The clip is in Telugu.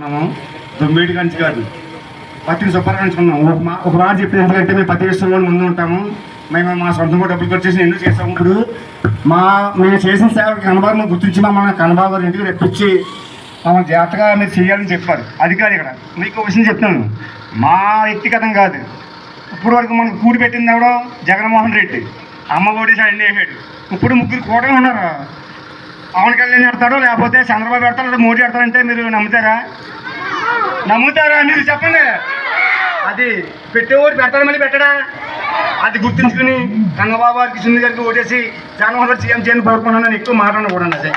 ఉన్నాము. దొమ్మేటి కంచి గారు పత్తిని సూపర్ ఒక మా ఒక మాట చెప్పేది ఎందుకంటే మేము పత్తి విషయంలో ముందు ఉంటాము. మేము మా సొంతంగా డబ్బులు ఖర్చు ఎన్నో చేస్తాము? ఇప్పుడు మా మేము చేసిన సేవకి కనబాబు గుర్తించి మమ్మల్ని కనబాబు గారు ఇంటికి రప్పించి మమ్మల్ని జాగ్రత్తగా మీరు చేయాలని చెప్పారు. అది కాదు ఇక్కడ. మీకు విషయం చెప్తాను మా వ్యక్తిగతం కాదు. ఇప్పుడు వరకు మనకు కూడి పెట్టింది ఎవడో జగన్మోహన్ రెడ్డి. అమ్మ ఓడేసి అన్ని వేసాడు ఇప్పుడు ముగ్గురు కూటమి ఉన్నారు? పవన్ కళ్యాణ్ పెడతాడు లేకపోతే చంద్రబాబు పెడతాడు లేదా మోడీ పెడతారంటే మీరు నమ్ముతారా? నమ్ముతారా? మీరు చెప్పండి. అది పెట్టేవాడు పెడతాడు మళ్ళీ పెట్టడా? అది గుర్తుంచుకుని రంగబాబు గారికి సింధు గారికి ఓటేసి జగన్మోహన్ రెడ్డి సీఎం చేయని కోరుకున్నాను ఎక్కువ మాట్లాడకూడదు అదే